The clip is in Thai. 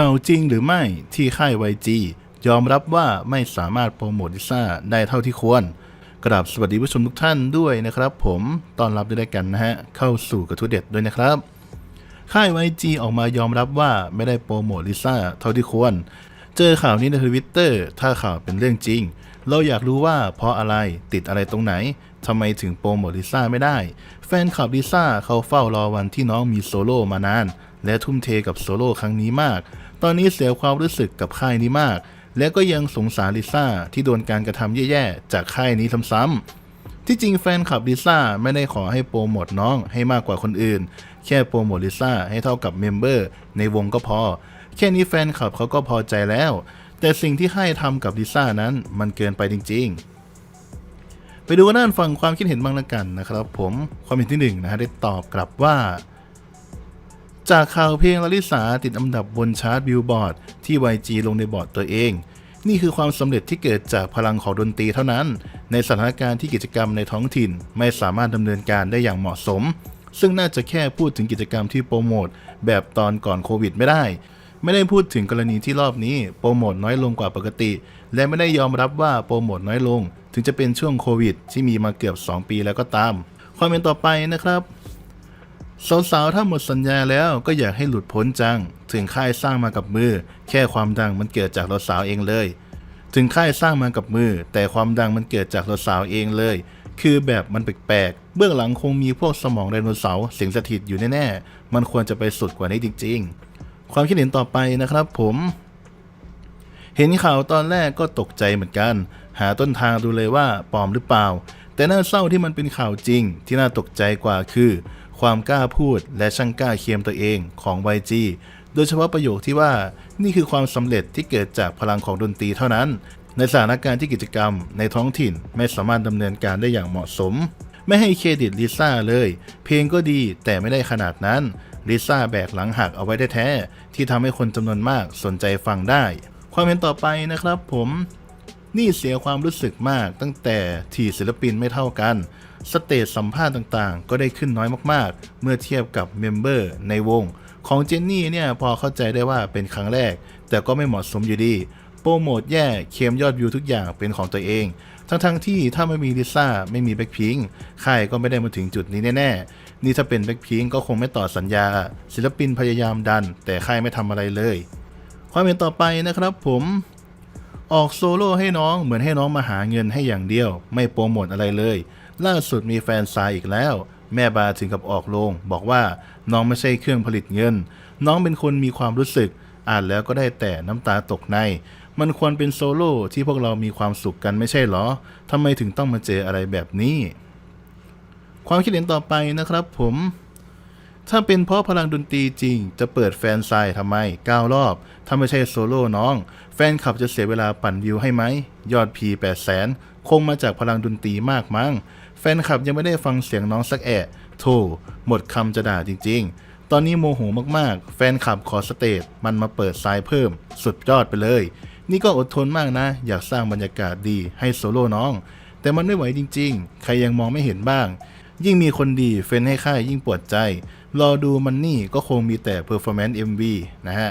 ข่าวจริงหรือไม่ที่ค่าย YG ยอมรับว่าไม่สามารถโปรโมทลิซ่าได้เท่าที่ควร กราบสวัสดีผู้ชมทุกท่านด้วยนะครับ ผมต้อนรับด้วยกันนะฮะ เข้าสู่กระทู้เด็ดด้วยนะครับ ค่าย YG ออกมายอมรับว่าไม่ได้โปรโมทลิซ่าเท่าที่ควร เจอข่าวนี้ในทวิตเตอร์ถ้าข่าวเป็นเรื่องจริง เราอยากรู้ว่าเพราะอะไรติดอะไรตรงไหนทำไมถึงโปรโมทลิซ่าไม่ได้ แฟนคลับลิซ่าเขาเฝ้ารอวันที่น้องมีโซโล่มานาน และทุ่มเทกับโซโล่ครั้งนี้มาก ตอนนี้เสียความรู้สึกกับค่ายนี้มาก และก็ยังสงสารลิซ่าที่โดนการกระทำแย่ๆ จากค่ายนี้ซ้ำๆที่จริงแฟนคลับลิซ่าไม่ได้ขอให้โปรโมทน้องให้มากกว่าคนอื่น แค่โปรโมทลิซ่าให้เท่ากับเมมเบอร์ในวงก็พอ แค่นี้แฟนคลับเขาก็พอใจแล้ว แต่สิ่งที่ให้ทำกับลิซ่านั้นมันเกินไปจริง ๆไปดูด้านฝั่งความคิดเห็นบ้างละกันนะครับผมความเห็นที่หนึ่งนะฮะได้ตอบกลับว่า จากข่าวเพลงลลิสาติดอันดับบนชาร์ตบิลบอร์ดที่ YG ลงในบอร์ดตัวเอง นี่คือความสำเร็จที่เกิดจากพลังของดนตรีเท่านั้น ในสถานการณ์ที่กิจกรรมในท้องถิ่นไม่สามารถดำเนินการได้อย่างเหมาะสม ซึ่งน่าจะแค่พูดถึงกิจกรรมที่โปรโมทแบบตอนก่อนโควิดไม่ได้ ไม่ได้พูดถึงกรณีที่รอบนี้โปรโมทน้อยลงกว่าปกติ และไม่ได้ยอมรับว่าโปรโมทน้อยลง ถึงจะเป็นช่วงโควิด ที่มีมาเกือบ 2 ปีแล้วก็ตาม ความเป็นต่อไปนะครับ สาวๆ ถ้าหมดสัญญาแล้วก็อยากให้หลุดพ้นจัง ถึงค่ายสร้างมากับมือ แค่ความดังมันเกิดจากเราสาวเองเลย ถึงค่ายสร้างมากับมือ แต่ความดังมันเกิดจากเราสาวเองเลย คือแบบมันแปลกๆ เบื้องหลังคงมีพวกสมองไดโนเสาร์สิงสถิตอยู่แน่ๆ มันควรจะไปสุดกว่านี้จริง ๆ ความคิดเห็นต่อไปนะครับผมเห็นข่าวตอนแรกก็ตกใจเหมือนกัน หาต้นทางดูเลยว่าปลอมหรือเปล่า แต่น่าเศร้าที่มันเป็นข่าวจริง ที่น่าตกใจกว่าคือ ความกล้าพูดและช่างกล้าเคียมตัวเองของ YG โดยเฉพาะประโยคที่ว่านี่คือความสำเร็จที่เกิดจากพลังของดนตรีเท่านั้น ในสถานการณ์ที่กิจกรรมในท้องถิ่นไม่สามารถดำเนินการได้อย่างเหมาะสม ไม่ให้เครดิตลิซ่าเลย เพลงก็ดีแต่ไม่ได้ขนาดนั้นลิซ่าแบกหลังหักเอาไว้ได้แท้ๆที่ทำให้คนจำนวนมากสนใจฟังได้ ความเห็นต่อไปนะครับผมนี่เสียความรู้สึกมากตั้งแต่ที่ศิลปินไม่เท่ากัน สเตจสัมภาษณ์ต่างๆ ก็ได้ขึ้นน้อยมากๆ เมื่อเทียบกับเมมเบอร์ในวง ของเจนนี่เนี่ยพอเข้าใจได้ว่าเป็นครั้งแรก แต่ก็ไม่เหมาะสมอยู่ดี โปรโมทแย่เคมยอดวิวทุกอย่างเป็นของตัวเอง ทั้งๆที่ถ้าไม่มีลิซ่าไม่มีแบ็คพิงค่ายก็ไม่ได้มาถึงจุดนี้แน่ๆ นี่ถ้าเป็นแบ็คพิงก็คงไม่ต่อสัญญา ศิลปินพยายามดัน แต่ค่ายไม่ทำอะไรเลยความเห็นต่อไปนะครับผมออกโซโล่ให้น้องเหมือนให้น้องมาหาเงินให้อย่างเดียว ไม่โปรโมทอะไรเลย ล่าสุดมีแฟนซายอีกแล้ว แม่บาถึงกับออกโรงบอกว่าน้องไม่ใช่เครื่องผลิตเงิน น้องเป็นคนมีความรู้สึก อ่านแล้วก็ได้แต่น้ำตาตกใน มันควรเป็นโซโล่ที่พวกเรามีความสุขกันไม่ใช่หรอทำไมถึงต้องมาเจออะไรแบบนี้ ความคิดเห็นต่อไปนะครับผมถ้าเป็นเพราะพลังดนตรีจริง จะเปิดแฟนไซน์ทำไม 9 รอบ ถ้าไม่ใช่โซโล่น้อง แฟนคลับจะเสียเวลาปั่นวิวให้ไหม ยอดพี8แสน คงมาจากพลังดนตรีมากมั้ง แฟนคลับยังไม่ได้ฟังเสียงน้องสักแอะโธ่หมดคำจะด่าจริง ๆ ตอนนี้โมโหมากๆ แฟนคลับขอสเตจมันมาเปิดไซน์เพิ่ม สุดยอดไปเลย นี่ก็อดทนมากนะ อยากสร้างบรรยากาศดีให้โซโล่น้อง แต่มันไม่ไหวจริง ๆ ใครยังมองไม่เห็นบ้าง ยิ่งมีคนดีเฟ้นให้ค่ายยิ่งปวดใจ รอดูมันนี่ก็คงมีแต่ performance MV นะฮะ